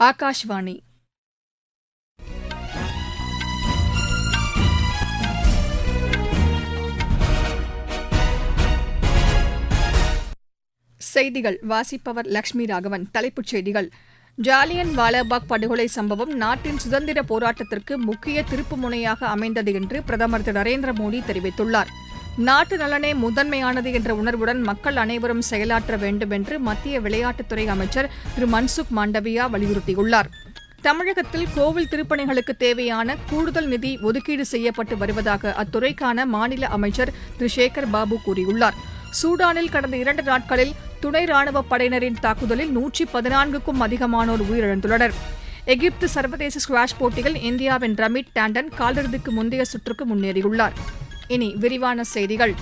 ஆகாஷ்வாணி செய்திகள். வாசிப்பவர் லக்ஷ்மி ராகவன். தலைப்புச் செய்திகள். ஜாலியன் வாலாபாக் படுகொலை சம்பவம் நாட்டின் சுதந்திர போராட்டத்திற்கு முக்கிய திருப்பு முனையாக அமைந்தது என்று பிரதமர் திரு நரேந்திர மோடி தெரிவித்துள்ளார். நாட்டு நலனே முதன்மையானது என்ற உணர்வுடன் மக்கள் அனைவரும் செயலாற்ற வேண்டும் என்று மத்திய விளையாட்டுத்துறை அமைச்சர் திரு மன்சுக் மாண்டவியா வலியுறுத்தியுள்ளார். தமிழகத்தில் கோவில் திருப்பணிகளுக்கு தேவையான கூடுதல் நிதி ஒதுக்கீடு செய்யப்பட்டு வருவதாக அத்துறைக்கான மாநில அமைச்சர் திரு சேகர் பாபு கூறியுள்ளார். சூடானில் கடந்த இரண்டு நாட்களில் துணை ராணுவப் படையினரின் தாக்குதலில் நூற்றி பதினான்குக்கும் அதிகமானோர் உயிரிழந்துள்ளனர். எகிப்து சர்வதேச ஸ்குவாஷ் போட்டியில் இந்தியாவின் ரமித் டாண்டன் காலிறுதிக்கு முந்தைய சுற்றுக்கு முன்னேறியுள்ளார். இனி விரிவான செய்திகள்.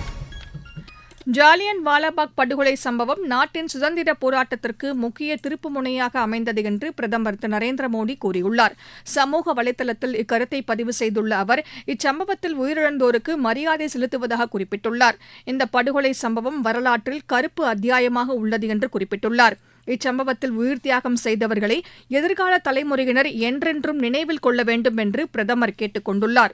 ஜாலியன் வாலாபாக் படுகொலை சம்பவம் நாட்டின் சுதந்திர போராட்டத்திற்கு முக்கிய திருப்பு முனையாக அமைந்தது என்று பிரதமர் திரு நரேந்திர மோடி கூறியுள்ளார். சமூக வலைதளத்தில் இக்கருத்தை பதிவு செய்துள்ள அவர் இச்சம்பவத்தில் உயிரிழந்தோருக்கு மரியாதை செலுத்துவதாக குறிப்பிட்டுள்ளார். இந்த படுகொலை சம்பவம் வரலாற்றில் கருப்பு அத்தியாயமாக உள்ளது என்று குறிப்பிட்டுள்ளார். இச்சம்பவத்தில் உயிர் தியாகம் செய்தவர்களை எதிர்கால தலைமுறையினர் என்றென்றும் நினைவில் கொள்ள வேண்டும் என்று பிரதமர் கேட்டுக் கொண்டுள்ளாா்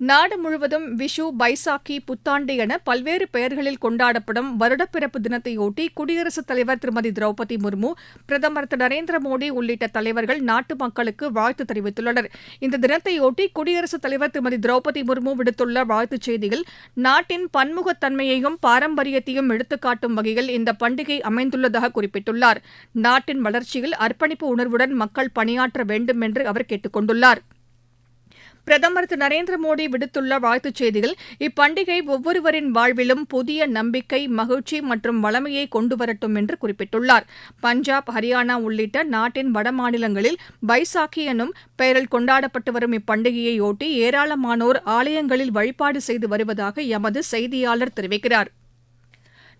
நாடு முழுவதும் விஷு பைசாக்கி புத்தாண்டு என பல்வேறு பெயர்களில் கொண்டாடப்படும் வருடப்பிறப்பு தினத்தையொட்டி குடியரசுத் தலைவர் திருமதி திரௌபதி முர்மு பிரதமர் திரு நரேந்திர மோடி உள்ளிட்ட தலைவர்கள் நாட்டு மக்களுக்கு வாழ்த்து தெரிவித்துள்ளனர். இந்த தினத்தையொட்டி குடியரசுத் தலைவர் திருமதி திரௌபதி முர்மு விடுத்துள்ள வாழ்த்துச் செய்தியில் நாட்டின் பன்முகத்தன்மையையும் பாரம்பரியத்தையும் எடுத்துக்காட்டும் வகையில் இந்த பண்டிகை அமைந்துள்ளதாக குறிப்பிட்டுள்ளார். நாட்டின் வளர்ச்சியில் அர்ப்பணிப்பு உணர்வுடன் மக்கள் பணியாற்ற வேண்டும் என்று அவர் கேட்டுக் கொண்டுள்ளாா் பிரதமர் திரு நரேந்திர மோடி விடுத்துள்ள வாழ்த்துச் செய்தியில் இப்பண்டிகை ஒவ்வொருவரின் வாழ்விலும் புதிய நம்பிக்கை மகிழ்ச்சி மற்றும் வளமையை கொண்டு வரட்டும் என்று குறிப்பிட்டுள்ளார். பஞ்சாப் ஹரியானா உள்ளிட்ட நாட்டின் வடமாநிலங்களில் பைசாக்கி எனும் பெயரில் கொண்டாடப்பட்டு வரும் இப்பண்டிகையையொட்டி ஏராளமானோர் ஆலயங்களில் வழிபாடு செய்து வருவதாக எமது செய்தியாளர் தெரிவிக்கிறார்.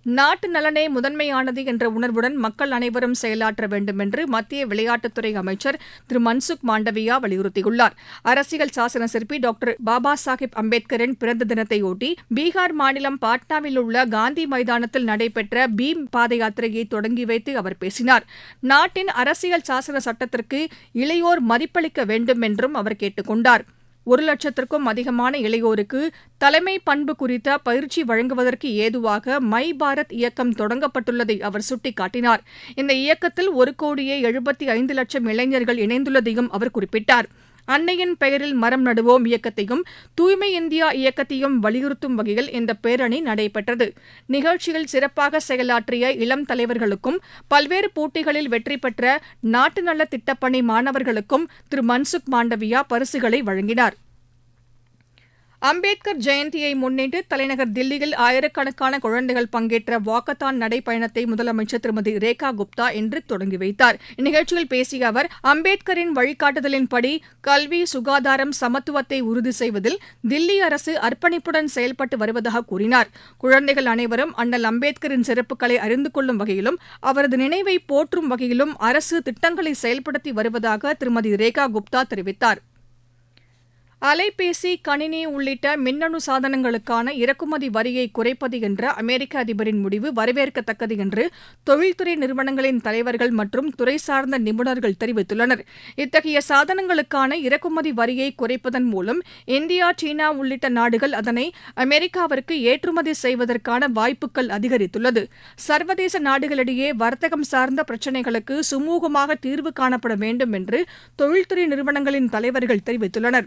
நாட்டு நலனே முதன்மையானது என்ற உணர்வுடன் மக்கள் அனைவரும் செயலாற்ற வேண்டும் என்று மத்திய விளையாட்டுத்துறை அமைச்சர் திரு மன்சுக் மாண்டவியா வலியுறுத்தியுள்ளார். அரசியல் சாசன சிற்பி டாக்டர் பாபா சாஹிப் அம்பேத்கரின் பிறந்த தினத்தையொட்டி பீகார் மாநிலம் பாட்னாவில் உள்ள காந்தி மைதானத்தில் நடைபெற்ற பீம் பாத யாத்திரையை தொடங்கி வைத்து அவர் பேசினார். நாட்டின் அரசியல் சாசன சட்டத்திற்கு இளையோர் மதிப்பளிக்க வேண்டும் என்றும் அவர் கேட்டுக் கொண்டாா் ஒரு லட்சத்திற்கும் அதிகமான இளையோருக்கு தலைமை பண்பு குறித்த பயிற்சி வழங்குவதற்கு ஏதுவாக மை பாரத் இயக்கம் தொடங்கப்பட்டுள்ளதை அவர் சுட்டிக்காட்டினார். இந்த இயக்கத்தில் ஒரு கோடியே எழுபத்தி ஐந்து லட்சம் இளைஞர்கள் இணைந்துள்ளதையும் அவர் குறிப்பிட்டார். அன்னையின் பெயரில் மரம் நடுவோம் இயக்கத்தையும் தூய்மை இந்தியா இயக்கத்தையும் வலியுறுத்தும் வகையில் இந்த பேரணி நடைபெற்றது. நிகழ்ச்சியில் சிறப்பாக செயலாற்றிய இளம் தலைவர்களுக்கும் பல்வேறு போட்டிகளில் வெற்றி பெற்ற நாட்டு நல திட்டப்பணி மாணவர்களுக்கும் திரு மன்சுக் மாண்டவியா பரிசுகளை வழங்கினார். அம்பேத்கர் ஜெயந்தியை முன்னிட்டு தலைநகர் தில்லியில் ஆயிரக்கணக்கான குழந்தைகள் பங்கேற்ற வாக்கத்தான் நடைப்பயணத்தை முதலமைச்சர் திருமதி ரேகா குப்தா இன்று தொடங்கி வைத்தார். இந்நிகழ்ச்சியில் பேசிய அவர் அம்பேத்கரின் வழிகாட்டுதலின்படி கல்வி சுகாதாரம் சமத்துவத்தை உறுதி செய்வதில் தில்லி அரசு அர்ப்பணிப்புடன் செயல்பட்டு வருவதாக கூறினார். குழந்தைகள் அனைவரும் அண்ணல் அம்பேத்கரின் சிறப்புகளை அறிந்து கொள்ளும் வகையிலும் அவரது நினைவை போற்றும் வகையிலும் அரசு திட்டங்களை செயல்படுத்தி வருவதாக திருமதி ரேகா குப்தா தெரிவித்தார். அலைபேசி கணினி உள்ளிட்ட மின்னணு சாதனங்களுக்கான இறக்குமதி வரியை குறைப்பது என்ற அமெரிக்க அதிபரின் முடிவு வரவேற்கத்தக்கது என்று தொழில்துறை நிறுவனங்களின் தலைவர்கள் மற்றும் துறை சார்ந்த நிபுணர்கள் தெரிவித்துள்ளனர். இத்தகைய சாதனங்களுக்கான இறக்குமதி வரியை குறைப்பதன் மூலம் இந்தியா சீனா உள்ளிட்ட நாடுகள் அதனை அமெரிக்காவிற்கு ஏற்றுமதி செய்வதற்கான வாய்ப்புகள் அதிகரித்துள்ளது. சர்வதேச நாடுகளிடையே வர்த்தகம் சார்ந்த பிரச்சினைகளுக்கு சுமூகமாக தீர்வு காணப்பட வேண்டும் என்று தொழில்துறை நிறுவனங்களின் தலைவர்கள் தெரிவித்துள்ளனா்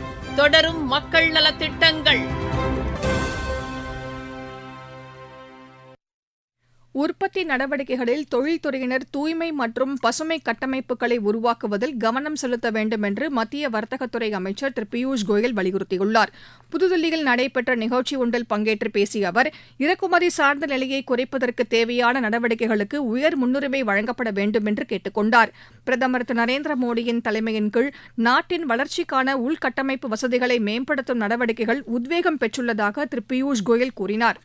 தொடரும் மக்கள் நலத்திட்டங்கள். உற்பத்தி நடவடிக்கைகளில் தொழில்துறையினர் தூய்மை மற்றும் பசுமை கட்டமைப்புகளை உருவாக்குவதில் கவனம் செலுத்த வேண்டும் என்று மத்திய வர்த்தகத்துறை அமைச்சர் திரு பியூஷ் கோயல் வலியுறுத்தியுள்ளார். புதுதில்லியில் நடைபெற்ற நிகழ்ச்சி ஒன்றில் பங்கேற்று பேசிய அவர் இறக்குமதி சார்ந்த நிலையை குறைப்பதற்கு தேவையான நடவடிக்கைகளுக்கு உயர் முன்னுரிமை வழங்கப்பட வேண்டும் என்று கேட்டுக் கொண்டார் பிரதமர் திரு நரேந்திர மோடியின் தலைமையின் கீழ் நாட்டின் வளர்ச்சிக்கான உள்கட்டமைப்பு வசதிகளை மேம்படுத்தும் நடவடிக்கைகள் உத்வேகம் பெற்றுள்ளதாக திரு பியூஷ் கோயல் கூறினார்.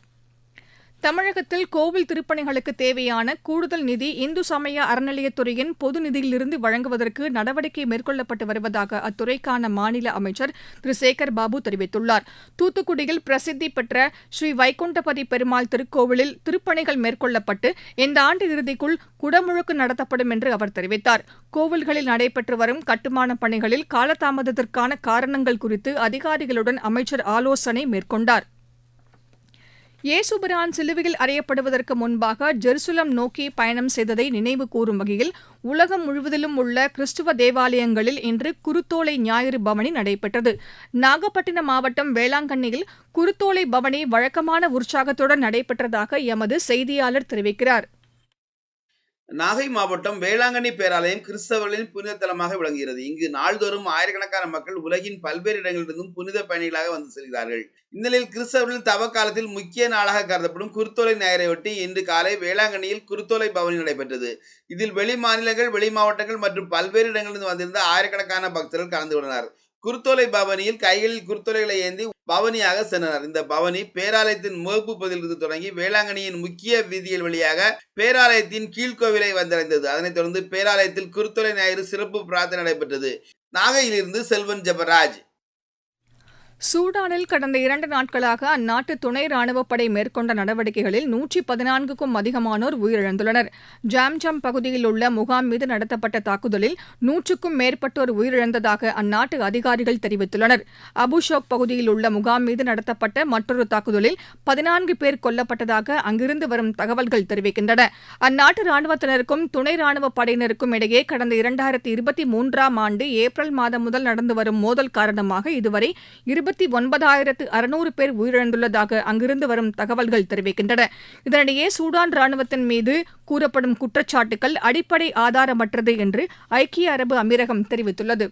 தமிழகத்தில் கோவில் திருப்பணிகளுக்கு தேவையான கூடுதல் நிதி இந்து சமய அறநிலையத்துறையின் பொது நிதியிலிருந்து வழங்குவதற்கு நடவடிக்கை மேற்கொள்ளப்பட்டு வருவதாக அத்துறைக்கான மாநில அமைச்சர் திரு சேகர் பாபு தெரிவித்துள்ளார். தூத்துக்குடியில் பிரசித்தி பெற்ற ஸ்ரீ வைகுண்டபதி பெருமாள் திருக்கோவிலில் திருப்பணிகள் மேற்கொள்ளப்பட்டு இந்த ஆண்டு இறுதிக்குள் குடமுழுக்கு நடத்தப்படும் என்று அவர் தெரிவித்தார். கோவில்களில் நடைபெற்று வரும் கட்டுமான பணிகளில் காலதாமதத்திற்கான காரணங்கள் குறித்து அதிகாரிகளுடன் அமைச்சர் ஆலோசனை மேற்கொண்டார். இயேசுபிரான் சிலுவையில் அறையப்படுவதற்கு முன்பாக ஜெருசலம் நோக்கி பயணம் செய்ததை நினைவு கூறும் வகையில் உலகம் முழுவதிலும் உள்ள கிறிஸ்துவ தேவாலயங்களில் இன்று குருத்தோலை ஞாயிறு பவனி நடைபெற்றது. நாகப்பட்டினம் மாவட்டம் வேளாங்கண்ணியில் குருத்தோலை பவனி வழக்கமான உற்சாகத்துடன் நடைபெற்றதாக எமது செய்தியாளர் தெரிவிக்கிறார். நாகை மாவட்டம் வேளாங்கண்ணி பேராலயம் கிறிஸ்தவர்களின் புனித தலமாக விளங்குகிறது. இங்கு நாள்தோறும் ஆயிரக்கணக்கான மக்கள் உலகின் பல்வேறு இடங்களிலிருந்தும் புனித பயணிகளாக வந்து செல்கிறார்கள். இந்நிலையில் கிறிஸ்தவர்களின் தவ காலத்தில் முக்கிய நாளாக கருதப்படும் குருத்தோலை ஞாயிறையொட்டி இன்று காலை வேளாங்கண்ணியில் குருத்தோலை பவனி நடைபெற்றது. இதில் வெளி மாநிலங்கள் வெளி மாவட்டங்கள் மற்றும் பல்வேறு இடங்களிலிருந்து வந்திருந்த ஆயிரக்கணக்கான பக்தர்கள் கலந்து கொண்டனர். குருத்தோலை பவனியில் கைகளில் குருத்தோலைகளை ஏந்தி பவனியாக சென்றனர். இந்த பவனி பேராலயத்தின் முகப்பு பகுதியிலிருந்து தொடங்கி வேளாங்கண்ணியின் முக்கிய வீதியில் வழியாக பேராலயத்தின் கீழ்கோவிலை வந்தடைந்தது. அதனைத் தொடர்ந்து பேராலயத்தில் குருத்தோலை ஞாயிறு சிறப்பு பிரார்த்தனை நடைபெற்றது. நாகையிலிருந்து செல்வன் ஜபராஜ். சூடானில் கடந்த இரண்டு நாட்களாக அந்நாட்டு துணை ராணுவப்படை மேற்கொண்ட நடவடிக்கைகளில் நூற்றி பதினான்குக்கும் அதிகமானோர் உயிரிழந்துள்ளனர். ஜாம்ஜம் பகுதியில் உள்ள முகாம் மீது நடத்தப்பட்ட தாக்குதலில் நூற்றுக்கும் மேற்பட்டோர் உயிரிழந்ததாக அந்நாட்டு அதிகாரிகள் தெரிவித்துள்ளனர். அபுஷோக் பகுதியில் உள்ள முகாம் மீது நடத்தப்பட்ட மற்றொரு தாக்குதலில் பதினான்கு பேர் கொல்லப்பட்டதாக அங்கிருந்து வரும் தகவல்கள் தெரிவிக்கின்றன. அந்நாட்டு ராணுவத்தினருக்கும் துணை ராணுவப் படையினருக்கும் இடையே கடந்த இரண்டாயிரத்தி இருபத்தி மூன்றாம் ஆண்டு ஏப்ரல் மாதம் முதல் நடந்து வரும் மோதல் காரணமாக இதுவரை இருபத்தி ஒன்பதாயிரத்து அறுநூறு பேர் உயிரிழந்துள்ளதாக அங்கிருந்து வரும் தகவல்கள் தெரிவிக்கின்றன. இதனிடையே சூடான் ராணுவத்தின் மீது கூறப்படும் குற்றச்சாட்டுகள் அடிப்படை ஆதாரமற்றது என்று ஐக்கிய அரபு அமீரகம் தெரிவித்துள்ளது.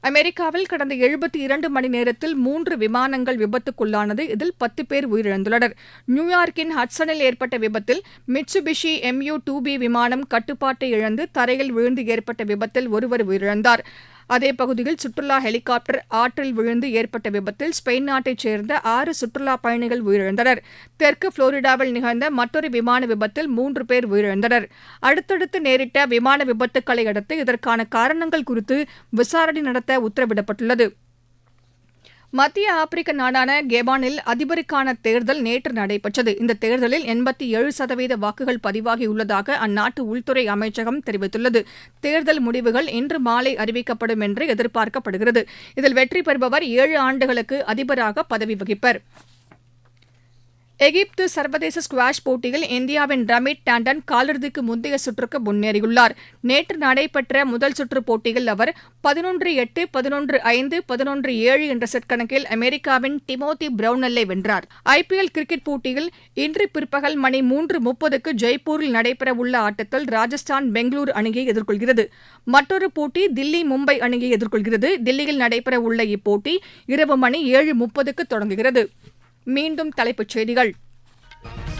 அமெரிக்காவில் கடந்த எழுபத்தி இரண்டு மணி நேரத்தில் மூன்று விமானங்கள் விபத்துக்குள்ளானது. இதில் பத்து பேர் உயிரிழந்துள்ளனர். நியூயார்க்கின் ஹட்சனில் ஏற்பட்ட விபத்தில் மிட்சுபிஷி எம்யூ டூ பி விமானம் கட்டுப்பாட்டை இழந்து தரையில் விழுந்து ஏற்பட்ட விபத்தில் ஒருவர் உயிரிழந்தார். அதே பகுதியில் சுற்றுலா ஹெலிகாப்டர் ஆற்றில் விழுந்து ஏற்பட்ட விபத்தில் ஸ்பெயின் நாட்டைச் சேர்ந்த ஆறு சுற்றுலா பயணிகள் உயிரிழந்தனர். தெற்கு புளோரிடாவில் நிகழ்ந்த மற்றொரு விமான விபத்தில் மூன்று பேர் உயிரிழந்தனர். அடுத்தடுத்து நேரிட்ட விமான விபத்துக்களை அடுத்து இதற்கான காரணங்கள் குறித்து விசாரணை நடத்த உத்தரவிடப்பட்டுள்ளது. மத்திய ஆப்பிரிக்க நாடான கேபானில் அதிபருக்கான தேர்தல் நேற்று நடைபெற்றது. இந்த தேர்தலில் எண்பத்தி ஏழு சதவீத வாக்குகள் பதிவாகியுள்ளதாக அந்நாட்டு உள்துறை அமைச்சகம் தெரிவித்துள்ளது. தேர்தல் முடிவுகள் இன்று மாலை அறிவிக்கப்படும் என்று எதிர்பார்க்கப்படுகிறது. இதில் வெற்றி பெறுபவர் ஏழு ஆண்டுகளுக்கு அதிபராக பதவி வகிப்பர். எகிப்து சர்வதேச ஸ்குவாஷ் போட்டியில் இந்தியாவின் ரமித் டாண்டன் காலிறுதிக்கு முந்தைய சுற்றுக்கு முன்னேறியுள்ளார். நேற்று நடைபெற்ற முதல் சுற்று போட்டியில் அவர் பதினொன்று எட்டு பதினொன்று ஐந்து பதினொன்று ஏழு என்ற செட் கணக்கில் அமெரிக்காவின் டிமோதி பிரவுனல்லை வென்றார். ஐபிஎல் கிரிக்கெட் போட்டியில் இன்று பிற்பகல் மணி மூன்று முப்பதுக்கு ஜெய்ப்பூரில் நடைபெறவுள்ள ஆட்டத்தில் ராஜஸ்தான் பெங்களூரு அணியை எதிர்கொள்கிறது. மற்றொரு போட்டி தில்லி மும்பை அணியை எதிர்கொள்கிறது. தில்லியில் நடைபெறவுள்ள இப்போட்டி இரவு மணி ஏழு முப்பதுக்கு தொடங்குகிறது. மீண்டும் தலைப்புச் செய்திகள்.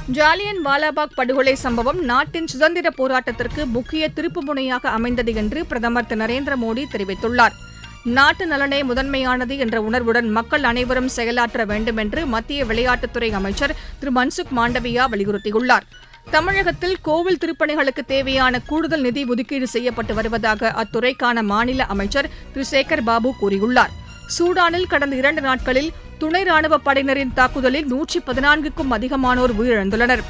ஜாலியன் வாலாபாக் படுகொலை சம்பவம் நாட்டின் சுதந்திர போராட்டத்திற்கு முக்கிய திருப்புமுனையாக அமைந்தது என்று பிரதமர் திரு. நரேந்திர மோடி தெரிவித்துள்ளார். நாட்டு நலனே முதன்மையானது என்ற உணர்வுடன் மக்கள் அனைவரும் செயலாற்ற வேண்டும் என்று மத்திய விளையாட்டுத்துறை அமைச்சர் திரு. மன்சுக் மாண்டவியா வலியுறுத்தியுள்ளார். தமிழகத்தில் கோவில் திருப்பணிகளுக்கு தேவையான கூடுதல் நிதி ஒதுக்கீடு செய்யப்பட்டு வருவதாக அத்துறைக்கான மாநில அமைச்சர் திரு. சேகர் பாபு கூறியுள்ளார். சூடானில் கடந்த இரண்டு நாட்களில் துணை ராணுவப் படையினரின் தாக்குதலில் நூற்றி பதினான்குக்கும் அதிகமானோர் உயிரிழந்துள்ளனர்.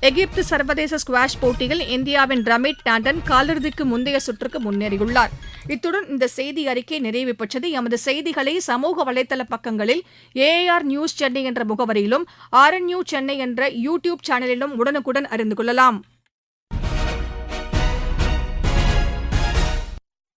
எகிப்து சர்வதேச ஸ்குவாஷ் போட்டியில் இந்தியாவின் ரமித் டாண்டன் காலிறுதிக்கு முந்தைய சுற்றுக்கு முன்னேறியுள்ளார். இத்துடன் இந்த செய்தி அறிக்கை நிறைவு பெற்றது. எமது செய்திகளை சமூக வலைதள பக்கங்களில் ஏஆர் நியூஸ் சென்னை என்ற முகவரியிலும் ஆர்என்யூ சென்னை என்ற யூ டியூப் சேனலிலும் உடனுக்குடன் அறிந்து கொள்ளலாம்.